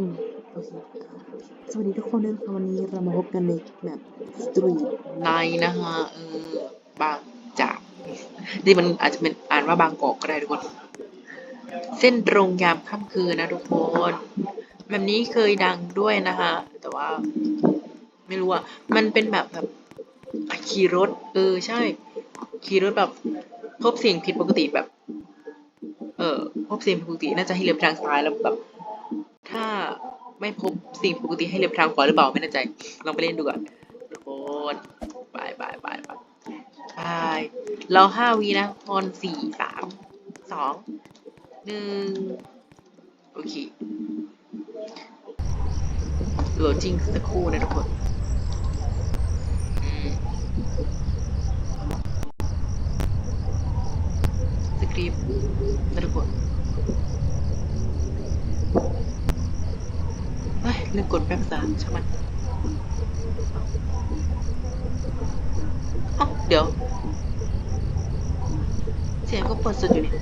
อืมโอเคสวัสดีทุกคนด้วยนะคะวันนี้เรามาพบกันในแบบสตรีทในนะฮะเออบางจากนี่มันอาจจะเป็นอ่านว่าบางกอกก็ได้ทุกคน เส้นตรงยามค่ำคืนนะทุกคนแบบนี้เคยดังด้วยนะฮะแต่ว่า ไม่รู้อะมันเป็นแบบแบบขี่รถ เออใช่ ขี่รถแบบพบสิ่งผิดปกติแบบ เออพบสิ่งผิดปกติน่าจะให้เลี้ยวทางซ้ายแล้วแบบ ถ้าไม่พบสิ่งปกติให้เลี้ยวไปทางขวาหรือเปล่าไม่แน่ใจ ลองไปเล่นดูก่อนทุกคนบายบายบายบายบายเราห้าวีนะพรสี่สามสองหนึ่งโอเคโหลดจริงสักครู่นะทุกคนอืมสคริปต์นะทุกคน เฮ้ยลืม กดแป๊บสามช่างมันเอ้าเดี๋ยว เสียงก็เปิดสุดอยู่นี่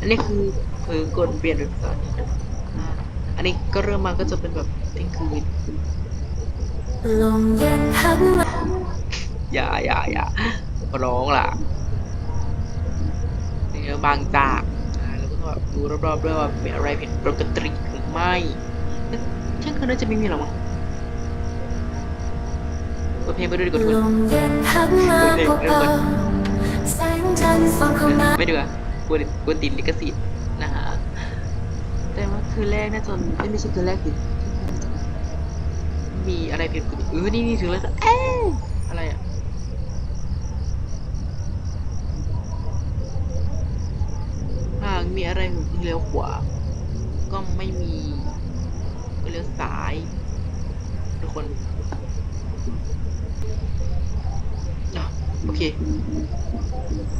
อันนี้คือเผลอกดเปลี่ยนเป็นภาษาอังกฤษอ่าอันนี้ก็เริ่มมาก็จะเป็นแบบเที่ยงคืนลมเย็นพัดมาอย่าอย่าอย่าร้องล่ะนี่บางจากอ่าแล้วก็แบบดูรอบๆด้วยว่ามีอะไรผิดปกติหรือไม่ เอ๊ะเที่ยงคืนน่าจะไม่มีหรอกมั้งเปิดเพลงไปด้วยดีกว่าทุกลคนมเย็นพัดมาพบเอาแสงจันทร์ส่องเข้ามาไม่ดีกว่ากลัวกลัวติดลิขสิทธิ์นะฮะแต่ว่าคืนแรกน่าจะเอ้ยไม่ใช่คืนแรกสิมีอะไรผิดปกติเออนี่นี่ถึงแล้วจ้ะเอ๊ะอะไรอะหากมีอะไรอยู่ที่เลี้ยวขวา ก็ไม่มีก็ เลี้ยวซ้าย ทุกคนอะโอเค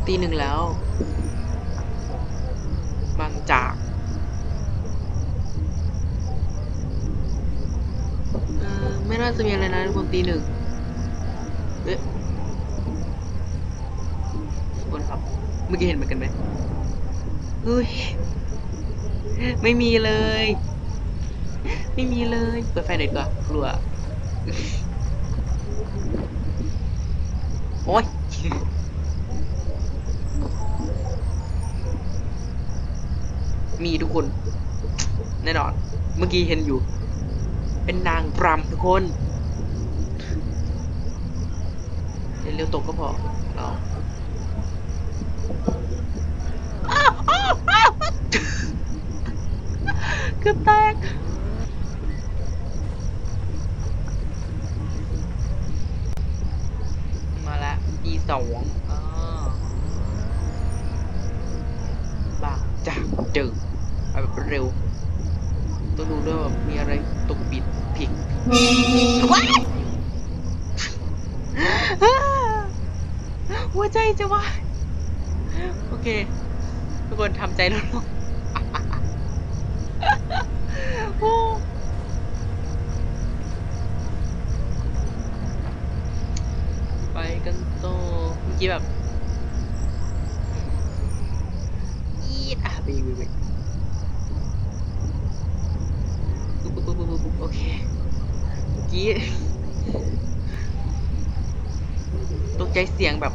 ตีหนึ่งแล้ว บางจากไม่น่าจะมีอะไรนะทุกคนตีหนึ่งเอ๊ะทุกคนครับ เมื่อกี้เห็นเหมือนกันไหมเฮ้ย ไม่มีเลย ไม่มีเลย เปิดไฟหน่อยดีกว่ากลัว โอ๊ยมีทุกคน แน่นอน เมื่อกี้เห็นอยู่ เป็นนางรำทุกคนเดี๋ยวเร็วตกก็พอเรา หัวใจจะวายโอเค ทุกคนทำใจแล้วโอ้ไปกันโตเมื่อกี้แบบอีดอะไปไปไปปุ๊บปุ๊บปุ๊บปุ๊บปุ๊บโอเคเมื่อกี้ตกใจเสียงแบบ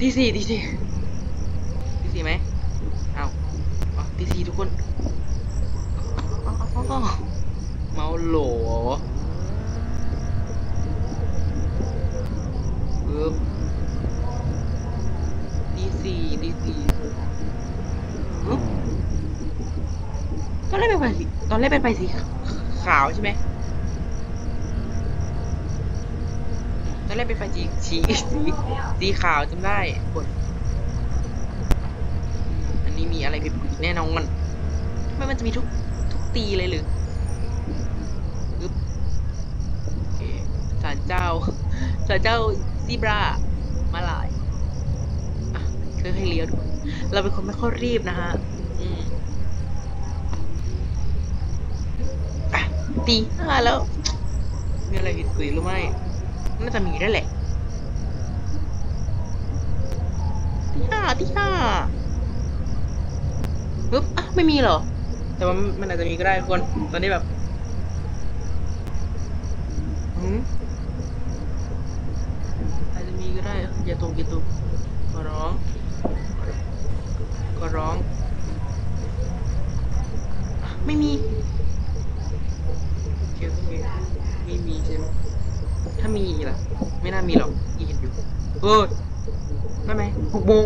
ตีสี่ตีสี่ตีสี่ไหมเอาเอาตีสี่ทุกคนเอาเอาเมาโหลปึ๊บตีสี่ตีสี่ตอนแรกเป็นไฟสีตอนแรกเป็นไฟสีขาวใช่ไหม อนแรกเป็นไฟสีสีสีสีขาวจำได้กดอันนี้มีอะไรผิดปกติแน่นอนทำไมมันจะมีทุกทุกตีเลยหรือโอเคศาลเจ้าศาลเจ้าซีบรามาลายอะค่อยๆเลี้ยวดูเราเป็นคนไม่ค่อยรีบนะฮะอืมอะตีห้าแล้วมีอะไรผิดปกติหรือไม่ น่าจะมีได้แหละ ที่ห้าที่ห้าปึ๊บอะไม่มีเหรอ แต่ว่ามันอาจจะมีก็ได้ทุกคน ตอนนี้แบบหืมอาจจะมีก็ได้ อย่าตกอย่าตกขอร้อง ขอร้องอะไม่มีโอเคโอเคไม่มีใช่ไหม ถ้ามีล่ะ ไม่น่ามีหรอกอีเห็นอยู่ เออได้ไหมหกโมง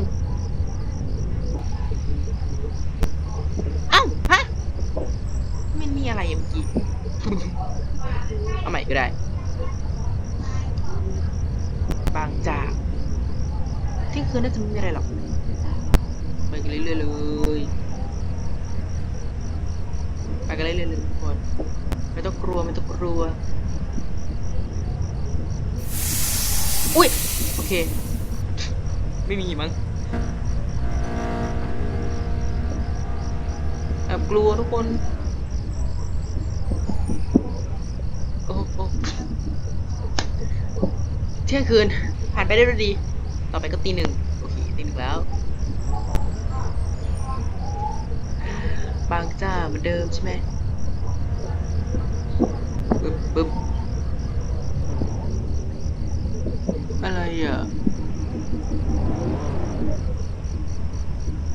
เอ้าฮะมันมีอะไรอะเมื่อกี้ เอาใหม่ก็ได้ บางจากเที่ยงคืนน่าจะไม่มีอะไรหรอก ไปกันเรื่อยๆเลยไปกันเรื่อยๆเลยทุกคนไม่ต้องกลัวไม่ต้องกลัว อุ้ย โอเค ไม่มีมั้งแอบกลัวทุกคนโอ้โอเที่ยงคืน ผ่านไปได้ด้วยดี ต่อไปก็ตีหนึ่งโอเคตีหนึ่งแล้ว บางจ้าเหมือนเดิมใช่ไหมปึ๊บปึ๊บ อะไรอะ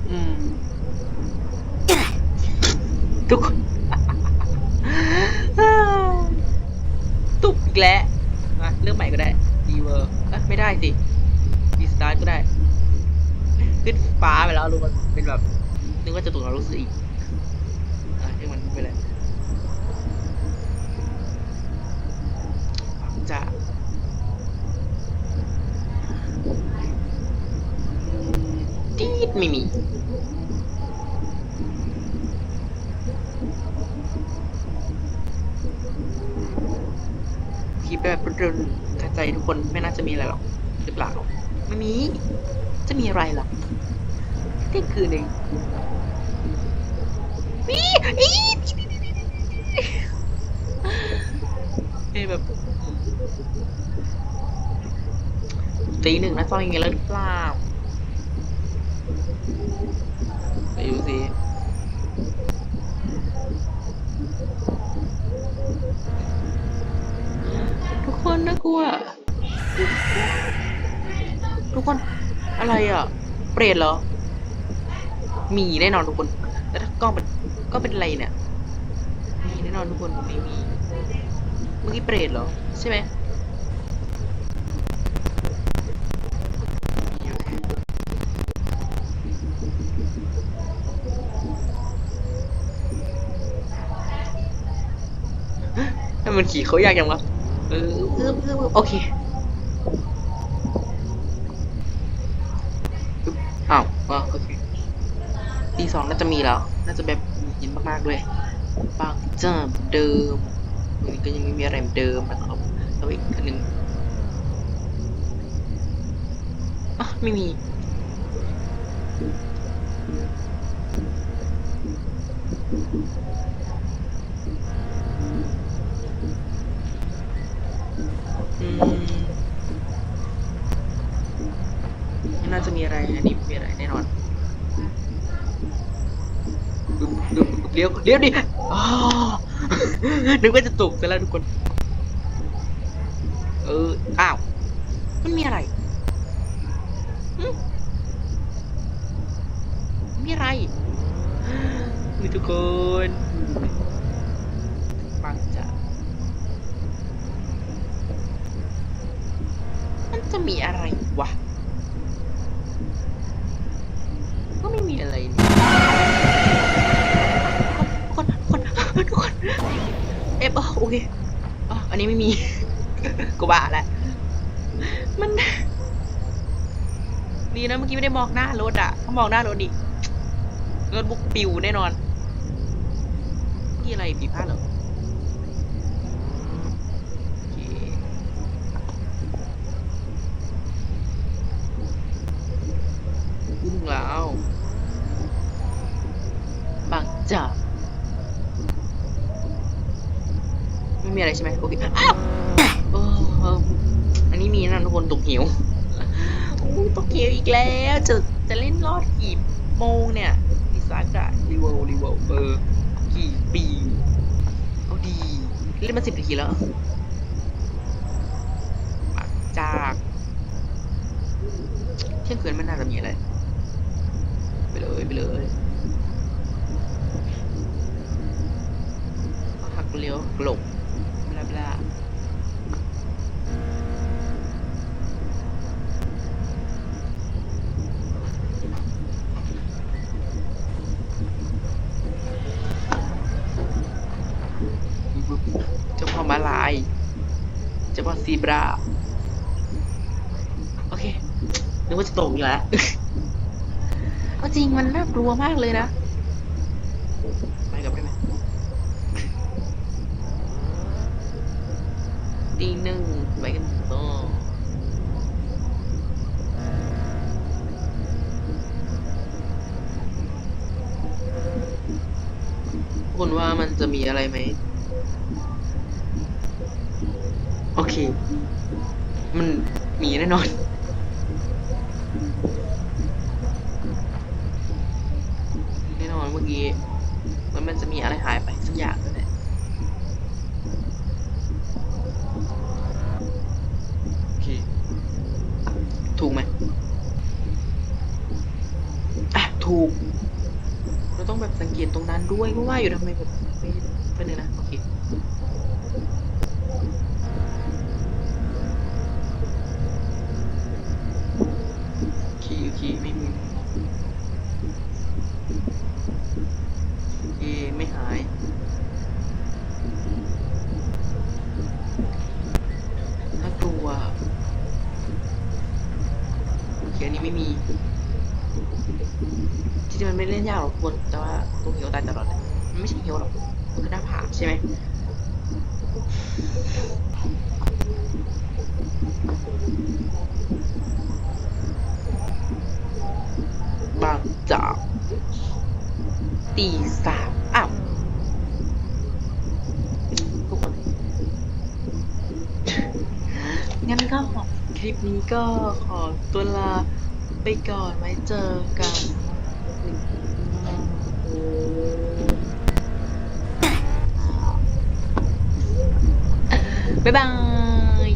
อืมทุกคนตุบอีกแล้วมาเรื่องใหม่ก็ได้ดีเวอร์อะไม่ได้สิดีสตาร์ทก็ได้ ขึ้นฟ้าไปแล้วรู้มันเป็นแบบ นึกว่าจะตกนรกซะอีกอะให้มันไปเลยจะ ตี ดไม่มีคิดแบบเดินกระใจทุกคนไม่น่าจะมีอะไรหรอกหรือเปล่า ไม่มี จะมีอะไรหรอกเที่ยงคืนเองวีอีเอ้ยแบบตีหนึ่งนะซอยอย่างเงี้ยแล้วหรือเปล่า ไปดูสิทุกคนน่ากลัว ทุกคนอะไรอะ เปรตเหรอ มีแน่นอนทุกคนแล้วถ้ากล้องเป็นก็เป็นอะไรเนี่ย มีแน่นอนทุกคนไม่มี เมื่อกี้เปรตเหรอ ใช่ไหม มันขี่เขายากยังวะเออโอเคอ้าวอ๋อโอเคตีสองน่าจะมีแล้ว น่าจะแบบยินมากๆด้วยบางเจ้าเดิมมันก็ยังไม่มีอะไรเหมือนเดิมนะครับแล้วอีกอันหนึ่งอะไม่มี อืมไม่น่าจะมี อะไร อันนี้ไม่มีอะไรแน่นอนดึบดึบเลี้ยวเลี้ยวดิอ๋อนึกว่าจะตกซะแล้วทุกคน เออ อ้าว มันมีอะไรมีอะไรมีทุกคนบังจะมันจะมีอะไรวะ ก็ไมีอะไรนี่ทุกคนคนทุกคนเอฟโอเคอ๋ออันนี้ไม่มีกูบ้าแล้วมันดีนะเมื่อกี้ไม่ได้มองหน้ารถอะถ้ามองหน้ารถดิรถบุกปิวแน่นอนนี่อะไรผิดพลาดเหรอโอเควิ่งแล้ว จากไม่มีอะไรใช่ไหมโอเคอ้าวเออเอออันนี้มีนะทุกคนตกเหวอู้ตกเหวอีกแล้ว จะจะเล่นรอดกี่โมงเนี่ยดิซากะรีเวลรีเวลเออกี่ปีเอาดี เล่นมาสิบนาทีแล้วบางจากเที่ยงคืนมันน่าจะมีอะไร ไปเลยไปเลยหั กเลี้ยวหลบบลาบลาเจ้าพ่อมาลาย เจ้าพ่อซีบรา โอเค นึกว่าจะตกอยู่แล้ว เอาจริงมันน่ากลัวมากเลยนะ ไปกับได้ไหม ตีหนึ่งไปกันต่อคุณว่ามันจะมีอะไรไหม โอเค มันมีแน่นอนแน่นอนเมื่อกี้มันมันจะมีอะไรหายไปสักอย่างนั่นแหละ โอเค ถูกไหมอะ ถูก เราต้องแบบสังเกตตรงนั้นด้วยก็ว่าอยู่ทำไมแบบไม่ไปเลยนะ โอเคโอเคโอเคไม่มีโอไม่หายน่ากลัวโอเคอันนี้ไม่มี จริงๆมันไม่เล่นยากหรอกทุกคนแต่ว่าตัวเหี่ยวตายตลอดเลยมันไม่ใช่เหี่ยวหรอกมันคือหน้าผากใช่ไหมบางจากตีสามอ้าวทุกคนงั้นก็คลิปนี้ก็ขอตัวลา ไปก่อนไว้เจอกันบ๊ายบาย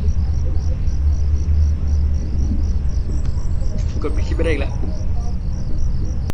กดไปคลิปไม่ได้อีกแล้ว